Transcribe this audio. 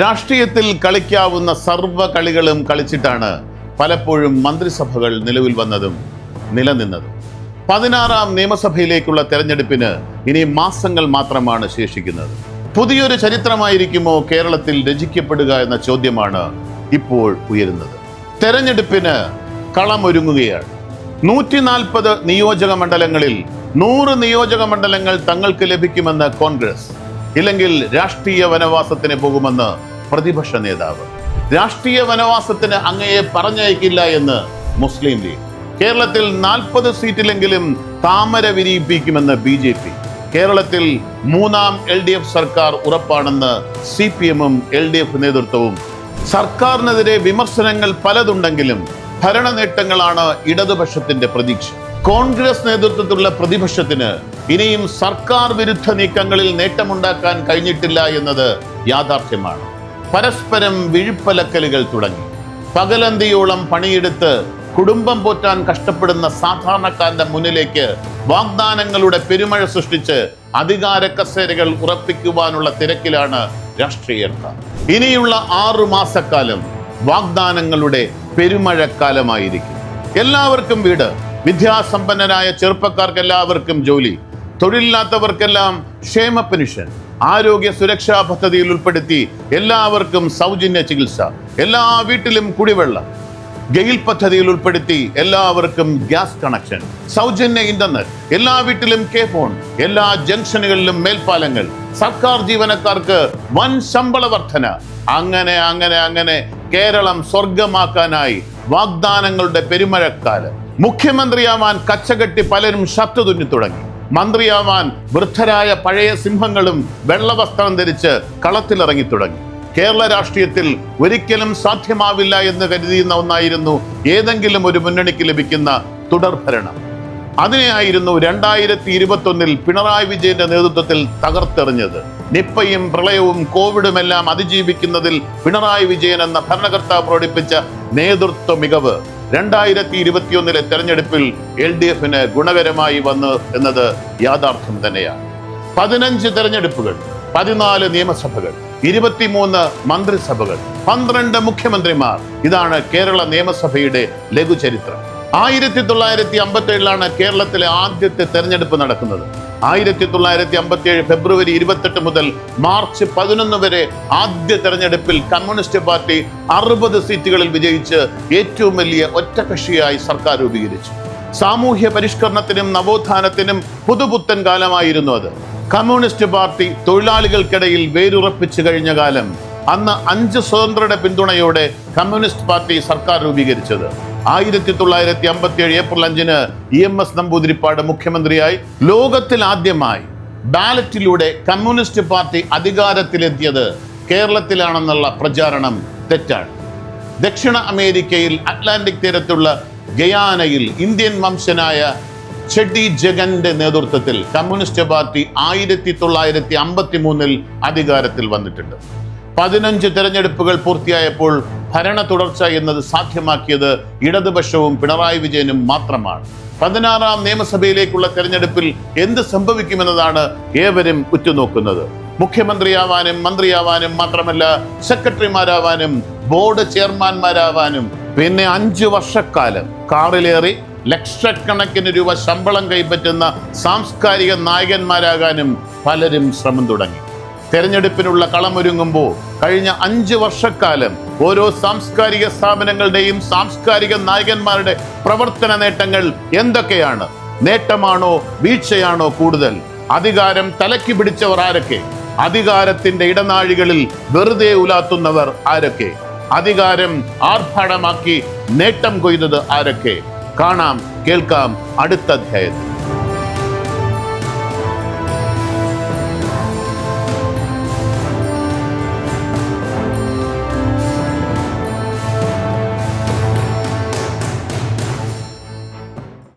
രാഷ്ട്രീയത്തിൽ കളിക്കാവുന്ന സർവ കളികളും കളിച്ചിട്ടാണ് പലപ്പോഴും മന്ത്രിസഭകൾ നിലവിൽ വന്നതും നിലനിന്നതും. പതിനാറാം നിയമസഭയിലേക്കുള്ള തെരഞ്ഞെടുപ്പിന് ഇനി മാസങ്ങൾ മാത്രമാണ് ശേഷിക്കുന്നത്. പുതിയൊരു ചരിത്രമായിരിക്കുമോ കേരളത്തിൽ രചിക്കപ്പെടുക എന്ന ചോദ്യമാണ് ഇപ്പോൾ ഉയരുന്നത്. തെരഞ്ഞെടുപ്പിന് കളമൊരുങ്ങുകയാണ്. നൂറ്റി നാൽപ്പത് നിയോജക മണ്ഡലങ്ങളിൽ നൂറ് നിയോജക മണ്ഡലങ്ങൾ തങ്ങൾക്ക് ലഭിക്കുമെന്ന് കോൺഗ്രസ്. ഇല്ലെങ്കിൽ രാഷ്ട്രീയ വനവാസത്തിന് പോകുമെന്ന് പ്രതിപക്ഷ നേതാവ്. രാഷ്ട്രീയ വനവാസത്തിന് അങ്ങയെ പറഞ്ഞയക്കില്ല എന്ന് മുസ്ലിം ലീഗ്. കേരളത്തിൽ നാൽപ്പത് സീറ്റിലെങ്കിലും താമര വിരിയിപ്പിക്കുമെന്ന് ബി ജെ പി. കേരളത്തിൽ മൂന്നാം എൽ ഡി എഫ് സർക്കാർ ഉറപ്പാണെന്ന് സി പി എമ്മും എൽ ഡി എഫ് നേതൃത്വവും. സർക്കാരിനെതിരെ വിമർശനങ്ങൾ പലതുണ്ടെങ്കിലും ഭരണ നേട്ടങ്ങളാണ് ഇടതുപക്ഷത്തിന്റെ പ്രതീക്ഷ. കോൺഗ്രസ് നേതൃത്വത്തിലുള്ള പ്രതിപക്ഷത്തിന് ഇനിയും സർക്കാർ വിരുദ്ധ നീക്കങ്ങളിൽ നേട്ടമുണ്ടാക്കാൻ കഴിഞ്ഞിട്ടില്ല എന്നത് യാഥാർത്ഥ്യമാണ്. പരസ്പരം വിഴുപ്പലക്കലുകൾ തുടങ്ങി. പകലന്തിയോളം പണിയെടുത്ത് കുടുംബം പോറ്റാൻ കഷ്ടപ്പെടുന്ന സാധാരണക്കാരന്റെ മുന്നിലേക്ക് വാഗ്ദാനങ്ങളുടെ പെരുമഴ സൃഷ്ടിച്ച് അധികാര കസേരകൾ ഉറപ്പിക്കുവാനുള്ള തിരക്കിലാണ് രാഷ്ട്രീയക്കാർ ഇനിയുള്ള ആറു മാസക്കാലം വാഗ്ദാനങ്ങളുടെ പെരുമഴക്കാലമായിരിക്കും. എല്ലാവർക്കും വീട് വിദ്യാസമ്പന്നരായ ചെറുപ്പക്കാർക്ക് എല്ലാവർക്കും ജോലി തൊഴിലില്ലാത്തവർക്കെല്ലാം ക്ഷേമ പെൻഷൻ ആരോഗ്യ സുരക്ഷാ പദ്ധതിയിൽ ഉൾപ്പെടുത്തി എല്ലാവർക്കും സൗജന്യ ചികിത്സ എല്ലാ വീട്ടിലും കുടിവെള്ളം ഗെയിൽ പദ്ധതിയിൽ ഉൾപ്പെടുത്തി എല്ലാവർക്കും ഗ്യാസ് കണക്ഷൻ സൗജന്യ ഇന്റർനെറ്റ് എല്ലാ വീട്ടിലും കെ ഫോൺ എല്ലാ ജംഗ്ഷനുകളിലും മേൽപ്പാലങ്ങൾ സർക്കാർ ജീവനക്കാർക്ക് വൻ ശമ്പള വർധന. അങ്ങനെ അങ്ങനെ അങ്ങനെ കേരളം സ്വർഗമാക്കാനായി വാഗ്ദാനങ്ങളുടെ പെരുമഴക്കാൽ. മുഖ്യമന്ത്രിയാവാൻ കച്ചകെട്ടി പലരും ഷർട്ട് തുന്നി തുടങ്ങി. മന്ത്രിയാവാൻ വൃദ്ധരായ പഴയ സിംഹങ്ങളും വെള്ളവസ്ത്രം ധരിച്ച് കളത്തിലിറങ്ങി തുടങ്ങി. കേരള രാഷ്ട്രീയത്തിൽ ഒരിക്കലും സാധ്യമാവില്ല എന്ന് കരുതിയുന്ന ഒന്നായിരുന്നു ഏതെങ്കിലും ഒരു മുന്നണിക്ക് ലഭിക്കുന്ന തുടർഭരണം. അതിനെയായിരുന്നു രണ്ടായിരത്തി ഇരുപത്തൊന്നിൽ പിണറായി വിജയന്റെ നേതൃത്വത്തിൽ തകർത്തെറിഞ്ഞത്. നിപ്പയും പ്രളയവും കോവിഡും എല്ലാം അതിജീവിക്കുന്നതിൽ പിണറായി വിജയൻ എന്ന ഭരണകർത്താവ് പ്രകടിപ്പിച്ച നേതൃത്വ മികവ് രണ്ടായിരത്തി ഇരുപത്തിയൊന്നിലെ തെരഞ്ഞെടുപ്പിൽ എൽ ഡി എഫിന് ഗുണകരമായി വന്നു എന്നത് യാഥാർത്ഥ്യം തന്നെയാണ്. പതിനഞ്ച് തെരഞ്ഞെടുപ്പുകൾ പതിനാല് നിയമസഭകൾ ഇരുപത്തിമൂന്ന് മന്ത്രിസഭകൾ പന്ത്രണ്ട് മുഖ്യമന്ത്രിമാർ. ഇതാണ് കേരള നിയമസഭയുടെ ലഘുചരിത്രം. ആയിരത്തി തൊള്ളായിരത്തി അമ്പത്തി ഏഴിലാണ് കേരളത്തിലെ ആദ്യത്തെ തെരഞ്ഞെടുപ്പ് നടക്കുന്നത്. ആയിരത്തി തൊള്ളായിരത്തി അമ്പത്തി ഏഴ് ഫെബ്രുവരി ഇരുപത്തെട്ട് മുതൽ മാർച്ച് പതിനൊന്ന് വരെ ആദ്യ തെരഞ്ഞെടുപ്പിൽ കമ്മ്യൂണിസ്റ്റ് പാർട്ടി അറുപത് സീറ്റുകളിൽ വിജയിച്ച് ഏറ്റവും വലിയ ഒറ്റകക്ഷിയായി സർക്കാർ രൂപീകരിച്ചു. സാമൂഹ്യ പരിഷ്കരണത്തിനും നവോത്ഥാനത്തിനും പുതുപുത്തൻ കാലമായിരുന്നു അത്. കമ്മ്യൂണിസ്റ്റ് പാർട്ടി തൊഴിലാളികൾക്കിടയിൽ വേരുറപ്പിച്ചു കഴിഞ്ഞ കാലം അന്ന് അഞ്ച് സ്വതന്ത്രയുടെ പിന്തുണയോടെ കമ്മ്യൂണിസ്റ്റ് പാർട്ടി സർക്കാർ രൂപീകരിച്ചത്. ആയിരത്തി തൊള്ളായിരത്തി അമ്പത്തി ഏഴ് ഏപ്രിൽ അഞ്ചിന് ഇ എം എസ് നമ്പൂതിരിപ്പാട് മുഖ്യമന്ത്രിയായി. ലോകത്തിൽ ആദ്യമായി ബാലറ്റിലൂടെ കമ്മ്യൂണിസ്റ്റ് പാർട്ടി അധികാരത്തിലെത്തിയത് കേരളത്തിലാണെന്നുള്ള പ്രചാരണം തെറ്റാണ്. ദക്ഷിണ അമേരിക്കയിൽ അറ്റ്ലാന്റിക് തീരത്തുള്ള ഗയാനയിൽ ഇന്ത്യൻ വംശനായ ചെഡി ജഗന്റെ നേതൃത്വത്തിൽ കമ്മ്യൂണിസ്റ്റ് പാർട്ടി ആയിരത്തി തൊള്ളായിരത്തി അമ്പത്തി മൂന്നിൽ അധികാരത്തിൽ വന്നിട്ടുണ്ട്. പതിനഞ്ച് തിരഞ്ഞെടുപ്പുകൾ പൂർത്തിയായപ്പോൾ ഭരണ തുടർച്ച എന്നത് സാധ്യമാക്കിയത് ഇടതുപക്ഷവും പിണറായി വിജയനും മാത്രമാണ്. പതിനാറാം നിയമസഭയിലേക്കുള്ള തെരഞ്ഞെടുപ്പിൽ എന്ത് സംഭവിക്കുമെന്നതാണ് ഏവരും ഉറ്റുനോക്കുന്നത്. മുഖ്യമന്ത്രിയാവാനും മന്ത്രിയാവാനും മാത്രമല്ല സെക്രട്ടറിമാരാവാനും ബോർഡ് ചെയർമാൻമാരാവാനും പിന്നെ അഞ്ചു വർഷക്കാലം കാറിലേറി ലക്ഷക്കണക്കിന് രൂപ ശമ്പളം കൈപ്പറ്റുന്ന സാംസ്കാരിക നായകന്മാരാകാനും പലരും ശ്രമം തുടങ്ങി. തെരഞ്ഞെടുപ്പിനുള്ള കളമൊരുങ്ങുമ്പോൾ കഴിഞ്ഞ അഞ്ച് വർഷക്കാലം ഓരോ സാംസ്കാരിക സ്ഥാപനങ്ങളുടെയും സാംസ്കാരിക നായകന്മാരുടെ പ്രവർത്തന നേട്ടങ്ങൾ എന്തൊക്കെയാണ്? നേട്ടമാണോ വീഴ്ചയാണോ കൂടുതൽ? അധികാരം തലക്കി പിടിച്ചവർ ആരൊക്കെ? അധികാരത്തിന്റെ ഇടനാഴികളിൽ വെറുതെ ഉലാത്തുന്നവർ ആരൊക്കെ? അധികാരം ആർഭാടമാക്കി നേട്ടം കൊയ്തത് ആരൊക്കെ? കാണാം കേൾക്കാം അടുത്ത അധ്യായത്തിൽ.